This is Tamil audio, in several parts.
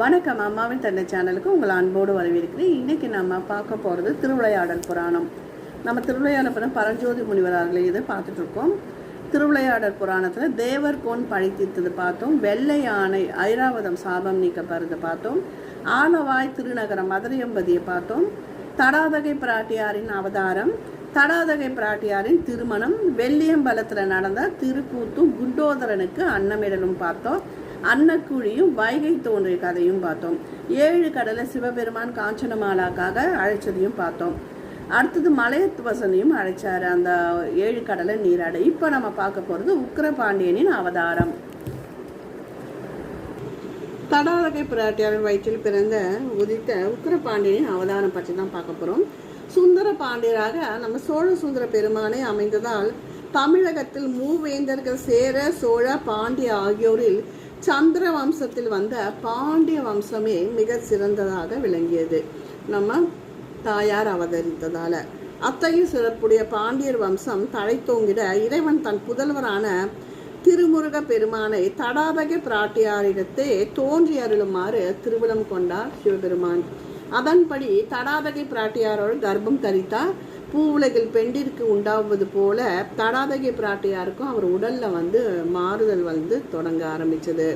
வணக்கம் அம்மாவின் தந்தை சேனலுக்கு உங்களை அன்போடு வரவேற்கிறேன். இன்றைக்கி நம்ம பார்க்க போகிறது திருவிளையாடல் புராணம். நம்ம திருவிளையாடல் புராணம் பரஞ்சோதி முனிவர் அவர்கள் இதை பார்த்துட்ருக்கோம் திருவிளையாடல் புராணத்தில் தேவர் கோன் பழி தீர்த்தது பார்த்தோம். வெள்ளை யானை ஐராவதம் சாபம் நீக்கப்படுறது பார்த்தோம். ஆலவாய் திருநகரம் மதுரையம்பதியை பார்த்தோம். தடாதகை பிராட்டியாரின் அவதாரம் தடாதகை பிராட்டியாரின் திருமணம் வெள்ளியம்பலத்தில் நடந்த திருக்கூத்தும் குண்டோதரனுக்கு அன்னமிடலும் பார்த்தோம். அன்னக்குழியும் வைகை தோன்றிய கதையும் பார்த்தோம். ஏழு கடலை சிவபெருமான் காஞ்சனமாலாக்காக அழைச்சதையும் பார்த்தோம். அடுத்தது மலையத்துவசனையும் அழைச்சாரு அந்த ஏழு கடலை நீராட. இப்போ நம்ம பார்க்க போகிறது உக்ரபாண்டியனின் அவதாரம். தடாரகை பிராட்டியாரின் வயிற்றில் பிறந்த உதித்த உக்கிரபாண்டியனின் அவதாரம் பற்றி தான் பார்க்க போகிறோம் சுந்தர பாண்டியராக நம்ம சோழ சுந்தர பெருமானை அமைந்ததால் தமிழகத்தில் மூவேந்தர்கள் சேர சோழ பாண்டிய ஆகியோரில் சந்திர வம்சத்தில் வந்த பாண்டிய வம்சமே மிக சிறந்ததாக விளங்கியது. நம்ம தாயார் அவதரித்ததால. அத்தகைய சிறப்புடைய பாண்டியர் வம்சம் தழைத்தோங்கிட இறைவன் தன் புதல்வரான திருமுருக பெருமானை தடாபக பிராட்டியாரிடத்தே தோன்றி அருளுமாறு திருவிழம் கொண்டார் சிவபெருமான். அதன்படி தடாபகை பிராட்டியாரோடு கர்ப்பம் தரித்தார். பூவுலகில் பெண்டிற்கு உண்டாவது போல தடாதகி பிராட்டியாருக்கும் அவர் உடல்ல வந்து மாறுதல் வந்து தொடங்க ஆரம்பிச்சது.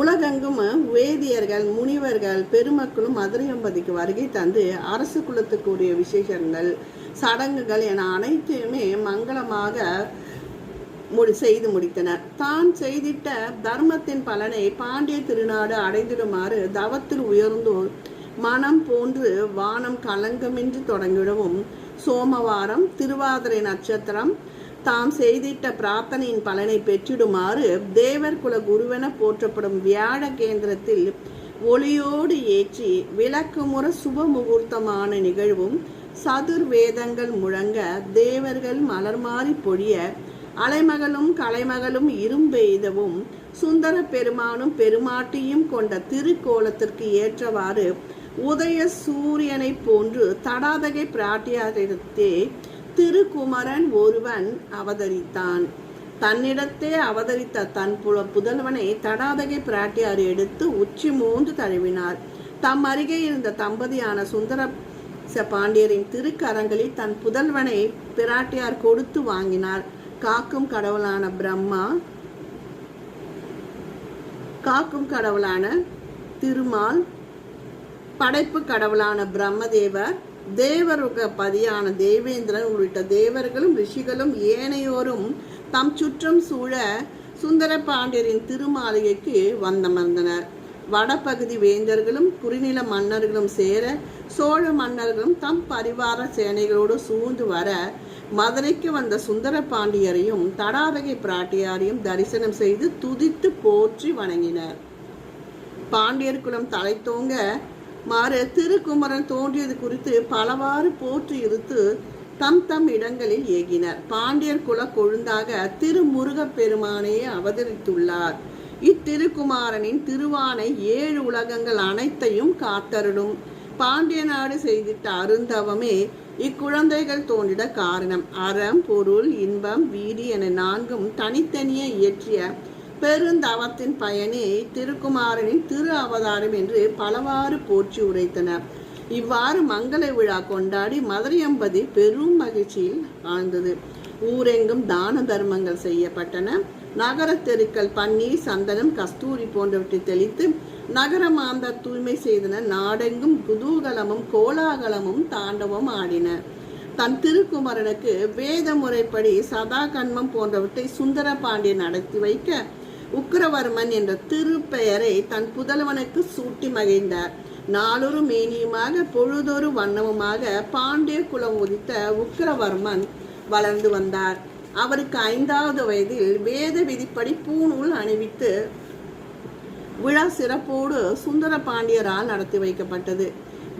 உலகெங்கும் வேதியர்கள் முனிவர்கள் பெருமக்களும் மதுரையம்பதிக்கு வருகை தந்து அரசு குலத்துக்குரிய விசேஷங்கள் சடங்குகள் என அனைத்தையுமே மங்களமாக முடி செய்து முடித்தனர். தான் செய்திட்ட தர்மத்தின் பலனை பாண்டிய திருநாடு அடைந்திடுமாறு தவத்தில் உயர்ந்தோர் மனம் போன்று வானம் கலங்கமின்றி தொடங்கிடவும் சோமவாரம் திருவாதிரை நட்சத்திரம் தாம் செய்திட்ட பிரார்த்தனையின் பலனை பெற்றிடுமாறு தேவர் குல குருவென போற்றப்படும் வியாழ கேந்திரத்தில் ஒளியோடு ஏற்றி விளக்குமுற சுப முகூர்த்தமான நிகழ்வும் சதுர் வேதங்கள் முழங்க தேவர்கள் மலர்மாறி பொழிய அலைமகளும் கலைமகளும் இரும்பெய்தவும் சுந்தர பெருமானும் பெருமாட்டியும் கொண்ட திருக்கோலத்திற்கு ஏற்றவாறு உதய சூரியனை போன்று தடாதகை பிராட்டியாரிடத்தே திருக்குமரன் ஒருவன் அவதரித்தான். தன்னிடத்தே அவதரித்த தன் புல புதல்வனை தடாதகை பிராட்டியார் எடுத்து உச்சி மூன்று தழுவினார். தம் அருகே இருந்த தம்பதியான சுந்தர பாண்டியரின் திருக்கரங்களில் தன் புதல்வனை பிராட்டியார் கொடுத்து வாங்கினார். காக்கும் கடவுளான பிரம்மா காக்கும் கடவுளான திருமால் படைப்பு கடவுளான பிரம்மதேவர் தேவருக பதியான தேவேந்திரன் உள்ளிட்ட தேவர்களும் ரிஷிகளும் ஏனையோரும் தம் சுற்றம் சூழ சுந்தர பாண்டியரின் திருமாளிகைக்கு வந்தமர்ந்தனர். வடபகுதி வேந்தர்களும் குறுநில மன்னர்களும் சேர சோழ மன்னர்களும் தம் பரிவார சேனைகளோடு சூழ்ந்து வர மதுரைக்கு வந்த சுந்தர பாண்டியரையும் தடாதகை பிராட்டியாரையும் தரிசனம் செய்து துதித்து போற்றி வணங்கினர். பாண்டியர் குலம் தலை மாற திருக்குமரன் தோன்றியது குறித்து பலவாறு போற்றி இருத்து தம் தம் இடங்களில் ஏகினர். பாண்டியர் குல கொழுந்தாக திருமுருகப் பெருமானையே அவதரித்துள்ளார். இத்திருக்குமாரனின் திருவானை ஏழு உலகங்கள் அனைத்தையும் காத்தருடும் பாண்டிய நாடு செய்திட்ட அருந்தவமே இக்குழந்தைகள் தோன்றிட காரணம். அறம் பொருள் இன்பம் வீதி என நான்கும் தனித்தனியே இயற்றிய பெருந்தவத்தின் பயனே திருக்குமாரனின் திரு அவதாரம் என்று பலவாறு போற்றி உரைத்தனர். இவ்வாறு மங்கள விழா கொண்டாடி மதுரையம்பதி பெரும் மகிழ்ச்சியில் ஆழ்ந்தது. ஊரெங்கும் தான தர்மங்கள் செய்யப்பட்டன. நகர தெருக்கள் பன்னீர் சந்தனம் கஸ்தூரி போன்றவற்றை தெளித்து நகரமாந்த தூய்மை செய்தன. நாடெங்கும் குதூகலமும் கோலாகலமும் தாண்டவம் ஆடின. தன் திருக்குமரனுக்கு வேத முறைப்படி சதா கண்மம் போன்றவற்றை சுந்தர பாண்டியன் நடத்தி வைக்க உக்கிரவர்மன் என்ற திருப்பெயரை தன் புதல்வனுக்கு சூட்டி மகிழ்ந்தார். நாளொரு மேனியுமாக பொழுதொரு வண்ணமுமாக பாண்டிய குலம் உதித்த உக்கிரவர்மன் வளர்ந்து வந்தார். அவருக்கு ஐந்தாவது வயதில் வேத விதிப்படி பூநூல் அணிவித்து விழா சிறப்போடு சுந்தர பாண்டியரால் நடத்தி வைக்கப்பட்டது.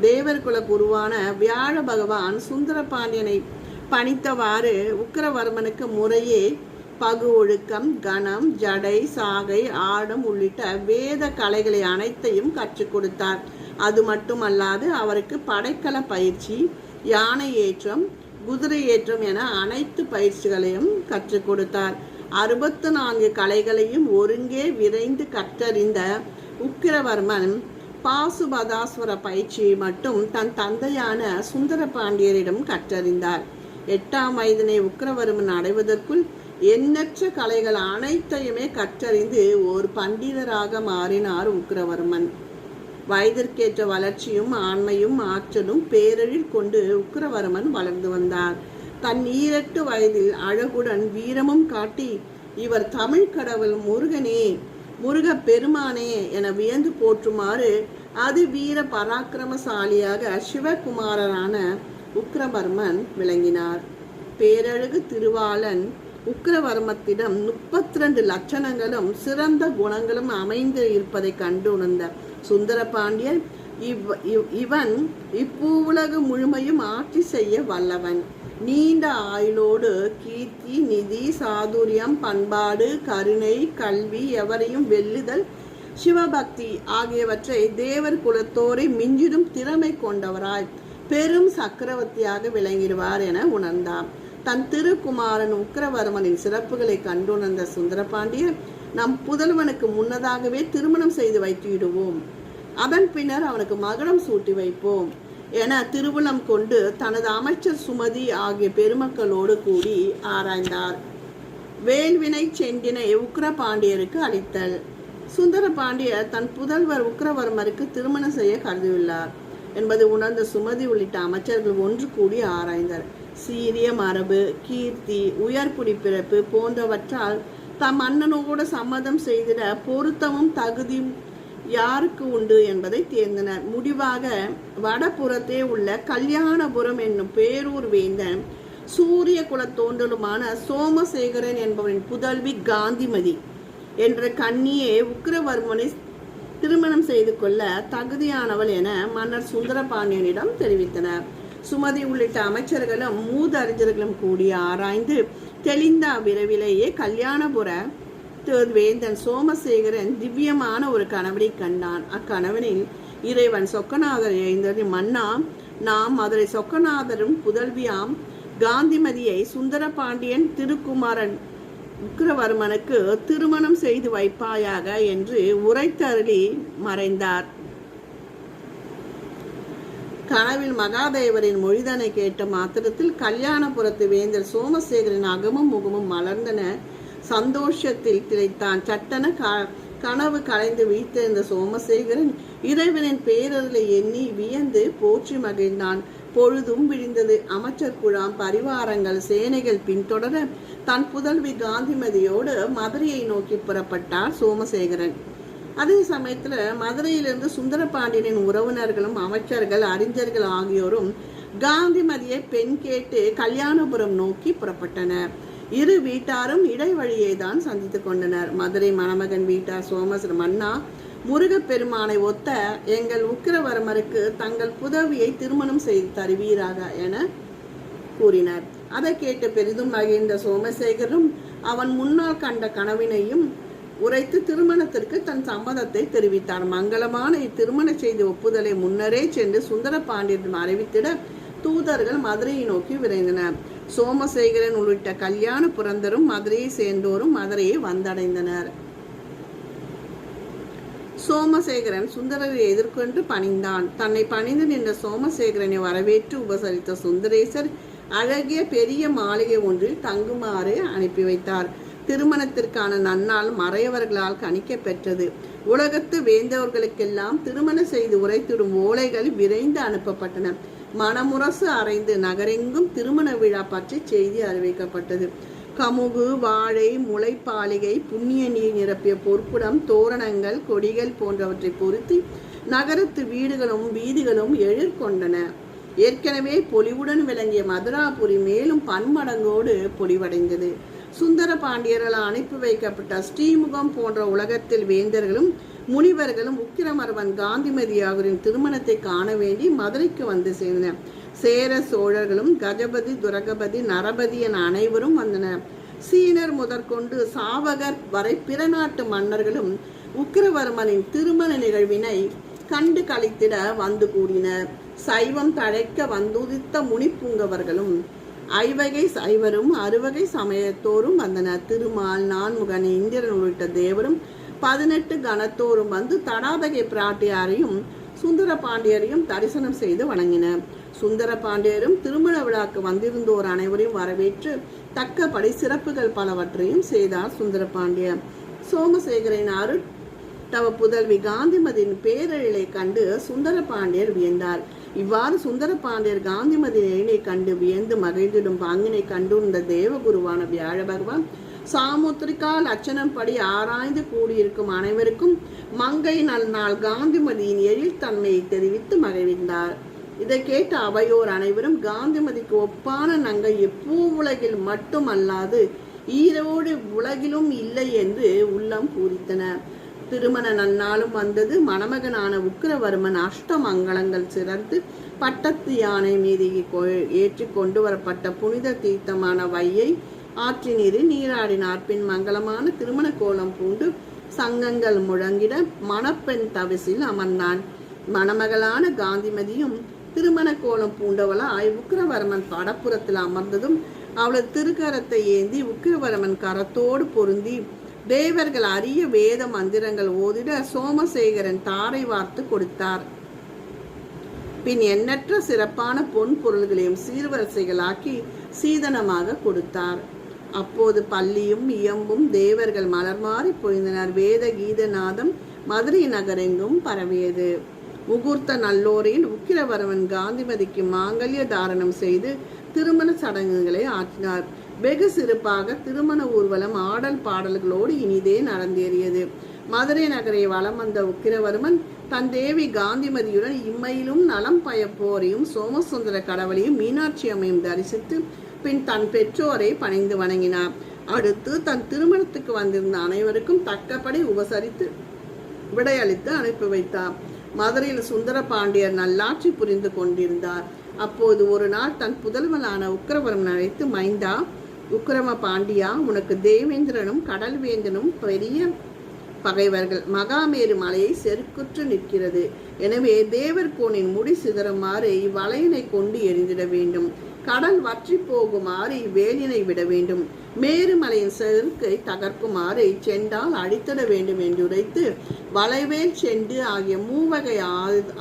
தேவர் குல குருவான வியாழ பகவான் சுந்தர பாண்டியனை பணித்தவாறு உக்கிரவர்மனுக்கு முறையே பகு ஒழுக்கம் கணம் ஜடை சாகை ஆடம் உள்ளிட்ட வேத கலைகளை அனைத்தையும் கற்றுக் கொடுத்தார். அது மட்டுமல்லாது அவருக்கு படைக்கல பயிற்சி யானை ஏற்றம் குதிரை ஏற்றம் என அனைத்து பயிற்சிகளையும் கற்றுக் கொடுத்தார். அறுபத்து நான்கு கலைகளையும் ஒருங்கே விரைந்து கற்றறிந்த உக்கிரவர்மன் பாசுபதாஸ்வர பயிற்சியை மட்டும் தன் தந்தையான சுந்தர பாண்டியரிடம் கற்றறிந்தார். எட்டாம் வயதினை உக்கிரவர்மன் அடைவதற்குள் எண்ணற்ற கலைகள் அனைத்தையுமே கற்றறிந்து ஒரு பண்டிதராக மாறினார் உக்கிரவர்மன் வயதிற்கேற்ற வளர்ச்சியும் ஆண்மையும் ஆற்றலும் பேரழில் கொண்டு உக்கிரவர்மன் வளர்ந்து வந்தார். தன் ஈரட்டு வயதில் அழகுடன் வீரமும் காட்டி இவர் தமிழ் கடவுள் முருகனே முருக பெருமானே என வியந்து போற்றுமாறு அது வீர பராக்கிரமசாலியாக சிவகுமாரரான உக்கிரவர்மன் விளங்கினார். பேரழகு திருவாளன் உக்கிரவர்மத்திடம் முப்பத்தி ரெண்டு லட்சணங்களும் சிறந்த குணங்களும் அமைந்து இருப்பதை கண்டு உணர்ந்த சுந்தர பாண்டியன் இவ் இவ்- இவன் இப்பூவுலகு முழுமையும் ஆட்சி செய்ய வல்லவன். நீண்ட ஆயுளோடு கீர்த்தி நிதி சாதுரியம் பண்பாடு கருணை கல்வி எவரையும் வெல்லுதல் சிவபக்தி ஆகியவற்றை தேவர் குலத்தோரை மிஞ்சிடும் திறமை கொண்டவராய் பெரும் சக்கரவர்த்தியாக விளங்கிடுவார் என உணர்ந்தான். தன் திருக்குமாரன் உக்கிரவர்மனின் சிறப்புகளை கண்டுணர்ந்த சுந்தரபாண்டியர் நம் புதல்வனுக்கு முன்னதாகவே திருமணம் செய்து வைத்துவிடுவோம் அதன் பின்னர் அவனுக்கு மகனம் சூட்டி வைப்போம் என திருவுளம் கொண்டு தனது அமைச்சர் சுமதி ஆகிய பெருமக்களோடு கூடி ஆராய்ந்தார். வேல்வினை செண்டினை உக்கிரபாண்டியருக்கு அளித்தல். சுந்தர பாண்டியர் தன் புதல்வர் உக்கிரவர்மருக்கு திருமணம் செய்ய கருதியுள்ளார் என்பது உணர்ந்த சுமதி உள்ளிட்ட அமைச்சர்கள் ஒன்று கூடி ஆராய்ந்தனர். சீரிய மரபு கீர்த்தி உயர்குடி பிறப்பு போன்றவற்றால் தம் அண்ணனோடு சம்மதம் செய்திட பொருத்தமும் தகுதியும் யாருக்கு உண்டு என்பதை தேர்ந்தனர். முடிவாக வடபுறத்தே உள்ள கல்யாணபுரம் என்னும் பேரூர் வேந்தன் சூரிய குலத் தோன்றலுமான சோமசேகரன் என்பவரின் புதல்வி காந்திமதி என்ற கன்னியே உக்கிரவர்மனை திருமணம் செய்து கொள்ள தகுதியானவள் என மன்னர் சுந்தரபாண்டியனிடம் தெரிவித்தனர். சுமதி உள்ளிட்ட அமைச்சர்களும் மூதறிஞர்களும் கூடி ஆராய்ந்து தெளிந்த விரைவிலேயே கல்யாணபுர வேந்தன் சோமசேகரன் திவ்யமான ஒரு கணவனை கண்டான். அக்கணவனில் இறைவன் சொக்கநாதர் எழுந்தது மன்னா நாம் மதுரை சொக்கநாதரும் புதல்வியாம். காந்திமதியை சுந்தரபாண்டியன் திருக்குமாரன் உக்கிரவர்மனுக்கு திருமணம் செய்து வைப்பாயாக என்று உரைத்தருளி மறைந்தார். கனவில் மகாதேவரின் மொழிதனை கேட்ட மாத்திரத்தில் கல்யாணபுரத்து வேந்தர் சோமசேகரின் அகமும் முகமும் மலர்ந்தன. சந்தோஷத்தில் திளைத்தான். சட்டன க கனவு கலைந்து வீழ்த்திருந்த சோமசேகரன் இறைவனின் பேரருளை எண்ணி வியந்து போற்றி மகிழ்ந்தான். பொழுதும் விழிந்தது. அமைச்சர் குழாம் பரிவாரங்கள் சேனைகள் பின்தொடர தன் புதல்வி காந்திமதியோடு மதுரையை நோக்கி புறப்பட்டார் சோமசேகரன். அதே சமயத்தில் மதுரையிலிருந்து சுந்தரபாண்டியனின் உறவினர்களும் அமைச்சர்கள் அறிஞர்கள் ஆகியோரும் காந்திமதியை பெண் கேட்டு கல்யாணபுரம் நோக்கி புறப்பட்டனர். இரு வீட்டாரும் இடைவழியை தான் சந்தித்துக் கொண்டனர். மதுரை மணமகன் வீட்டார் சோமசர் மன்னா முருகப்பெருமானை ஒத்த எங்கள் உக்கிரவர்மருக்கு தங்கள் புதவியை திருமணம் செய்து தருவீராக என கூறினார். அதை கேட்டு பெரிதும் மகிழ்ந்த சோமசேகரும் அவன் முன்னால் கண்ட கனவினையும் உரைத்து திருமணத்திற்கு தன் சம்மதத்தை தெரிவித்தார். மங்களமான இத்திருமண செய்தி ஒப்புதலை முன்னரே சென்று சுந்தர பாண்டியன் அறிவித்திட தூதர்கள் மதுரையை நோக்கி விரைந்தனர். சோமசேகரன் உள்ளிட்ட கல்யாண புரந்தரும் மதுரையை சேர்ந்தோரும் மதுரையை வந்தடைந்தனர். சோமசேகரன் சுந்தரரை எதிர்கொண்டு பணிந்தான். தன்னை பணிந்து நின்ற சோமசேகரனை வரவேற்று உபசரித்த சுந்தரேசர் அழகிய பெரிய மாளிகை ஒன்றில் தங்குமாறு அனுப்பி வைத்தார். திருமணத்திற்கான நன்னாள் மறையவர்களால் கணிக்க பெற்றது உலகத்து வேந்தவர்களுக்கெல்லாம் திருமணம் செய்து உரைத்திடும் ஓலைகள் விரைந்து அனுப்பப்பட்டன. மனமுரசு அறைந்து நகரெங்கும் திருமண விழா பற்றி செய்தி அறிவிக்கப்பட்டது. கமுகு வாழை முளைப்பாலிகை புண்ணிய நீர் நிரப்பிய பொற்குடம் தோரணங்கள் கொடிகள் போன்றவற்றை பொருத்தி நகரத்து வீடுகளும் வீதிகளும் எழிர்கொண்டன ஏற்கனவே பொலிவுடன் விளங்கிய மதுராபுரி மேலும் பன்மடங்கோடு பொலிவடைந்தது. சுந்தர பாண்டியர்களால் அனுப்பி வைக்கப்பட்ட ஸ்ரீமுகம் போன்ற உலகத்தில் வேந்தர்களும் முனிவர்களும் உக்கிரமரவன் காந்திமதி ஆகியோரின் திருமணத்தை காண வேண்டி மதுரைக்கு வந்து சேர்ந்தனர். சேர சோழர்களும் கஜபதி துரகபதி நரபதி என அனைவரும் வந்தனர். சீனர் முதற்கொண்டு சாவகர் வரை பிற நாட்டு மன்னர்களும் உக்கிரவர்மனின் திருமண நிகழ்வினை கண்டு கழித்திட வந்து கூடினர். சைவம் தழைக்க வந்துதித்த முனிப்புங்கவர்களும் ஐவகை சைவரும் அறுவகை சமயத்தோரும் வந்தனர் திருமால் நான்முகன் இந்திரன் உள்ளிட்ட தேவரும் பதினெட்டு கணத்தோறும் வந்து தடாதகை பிராட்டியாரையும் சுந்தர பாண்டியரையும் தரிசனம் செய்து வணங்கினர். சுந்தர பாண்டியரும் திருமண விழாக்கு வந்திருந்தோர் அனைவரையும் வரவேற்று தக்கபடி சிறப்புகள் பலவற்றையும் செய்தார் சுந்தர பாண்டியர். சோமசேகரின் அருட் தவ புதல்வி காந்திமதியின் பேரழிலை கண்டு சுந்தர பாண்டியர் வியந்தார். இவ்வாறு சுந்தர பாண்டியர் காந்திமதி கண்டு வியந்து மகிழ்ந்திடும் பாங்கினை கண்டுணர்ந்த தேவகுருவான வியாழ பகவான் சாமுத்திரிகா லட்சணம் படி ஆராய்ந்து கூடியிருக்கும் அனைவருக்கும் மங்கை நல்நாள் காந்திமதியின் எழில் தன்மையை தெரிவித்து மகிழ்ந்தார். இதை கேட்ட அவையோர் அனைவரும் காந்திமதிக்கு ஒப்பான நங்கை எப்பூ உலகில் மட்டுமல்லாது ஈரோடு உலகிலும் இல்லை என்று உள்ளம் பூரித்தனர் திருமண நன்னாளும் வந்தது. மணமகனான உக்கிரவர்மன் அஷ்டமங்கலங்கள் சிறந்து பட்டத்து யானை மீது ஏற்றி கொண்டு வரப்பட்ட புனித தீர்த்தமான வையை ஆற்றினீரில் நீராடினார். பின் மங்களமான திருமண கோலம் பூண்டு சங்கங்கள் முழங்கிட மணப்பெண் தவிசில் அமர்ந்தான். மணமகளான காந்திமதியும் திருமண கோலம் பூண்டவளாய் உக்கிரவர்மன் படப்புறத்தில் அமர்ந்ததும் அவளது திருக்கரத்தை ஏந்தி உக்கிரவர்மன் கரத்தோடு பொருந்தி தேவர்கள் அரிய வேத மந்திரங்கள் ஓதிட சோமசேகரன் தாரை வார்த்து கொடுத்தார். பின் எண்ணற்ற சிறப்பான பொன் பொருள்களையும் சீர்வரிசைகளாக்கி சீதனமாக கொடுத்தார். அப்போது பள்ளியும் இயம்பும் தேவர்கள் மலர் மாறி பொழிந்தனர். வேத கீதநாதம் மதுரை நகரெங்கும் பரவியது. முகூர்த்த நல்லோரையில் உக்கிரவரவன் காந்திமதிக்கு மாங்கல்ய தாரணம் செய்து திருமண சடங்குகளை ஆற்றினார். வெகு சிறப்பாக திருமண ஊர்வலம் ஆடல் பாடல்களோடு இனிதே நடந்தேறியது. மதுரை நகரை வலம் வந்த உக்கிரவர்மன் தன் தேவி காந்திமதியுடன் இம்மையிலும் நலம் பயப்போரையும் சோமசுந்தர கடவுளையும் மீனாட்சி அம்மையும் தரிசித்து பின் தன் பெற்றோரை பணிந்து வணங்கினார். அடுத்து தன் திருமணத்துக்கு வந்திருந்த அனைவருக்கும் தக்கபடி உபசரித்து விடையளித்து அனுப்பி வைத்தார். மதுரையில் சுந்தர பாண்டியர் நல்லாட்சி புரிந்து கொண்டிருந்தார். அப்போது ஒரு நாள் தன் புதல்வனான உக்கிரவர்மன் அழைத்து மைந்தா உக்கிரம பாண்டியா உனக்கு தேவேந்திரனும் கடல்வேந்தனும் பெரிய பகைவர்கள். மகாமேரு மலையை செருக்குற்று நிற்கிறது. எனவே தேவர் கோணின் முடி சிதறுமாறு இவ்வளையனை கொண்டு எரிந்திட வேண்டும். கடல் வற்றி போகுமாறு இவ்வேலினை விட வேண்டும். மேருமலையின் செருக்கை தகர்க்குமாறு இச்செண்டால் அடித்திட வேண்டும் என்று உரைத்து வளைவேல் செண்டு ஆகிய மூவகை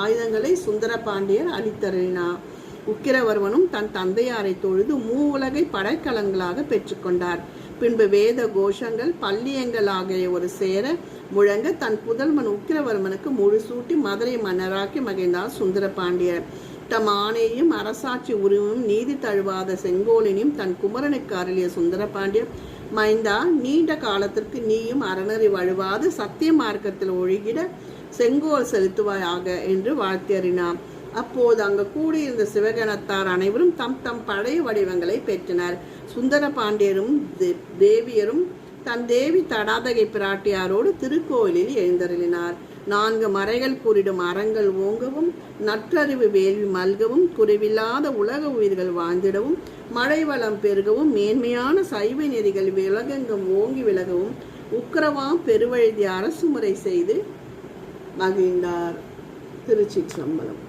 ஆயுதங்களை சுந்தர பாண்டியர் அளித்தறினார் உக்கிரவர்மனும் தன் தந்தையாரை தொழுது மூவுலகை படைக்கலங்களாக பெற்றுக்கொண்டார். பின்பு வேத கோஷங்கள் பள்ளியங்கள் ஆகிய ஒரு சேர முழங்க தன் புதல்வன் உக்கிரவர்மனுக்கு முழுசூட்டி மதுரை மன்னராக்கி மகிழ்ந்தார் சுந்தர பாண்டியர் தம் ஆணையையும் அரசாட்சி உரிமையும் நீதி தழுவாத செங்கோலினையும் தன் குமரனுக்கு அருளிய சுந்தர பாண்டியர் மைந்தா நீண்ட காலத்திற்கு நீயும் அறநறி வழுவாது சத்திய மார்க்கத்தில் ஒழுகிட செங்கோல் செலுத்துவாயாக என்று வாழ்த்தியறினான் அப்போது அங்கு கூடியிருந்த சிவகணத்தார் அனைவரும் தம் தம் பழைய வடிவங்களை பெற்றனர். சுந்தர பாண்டியரும் தேவியரும் தன் தேவி தடாதகை பிராட்டியாரோடு திருக்கோயிலில் எழுந்தருளினார். நான்கு மறைகள் கூறிடும் அறங்கள் ஓங்கவும் நற்றறிவு வேள்வி மல்கவும் குறைவில்லாத உலக உயிர்கள் வாழ்ந்திடவும் மழை வளம் பெருகவும் மேன்மையான சைவ நெறிகள் விலகெங்கும் ஓங்கி விலகவும் உக்கரவா பெருவழுதி அரசு முறை செய்து மகிழ்ந்தார். திருச்சி சம்பளம்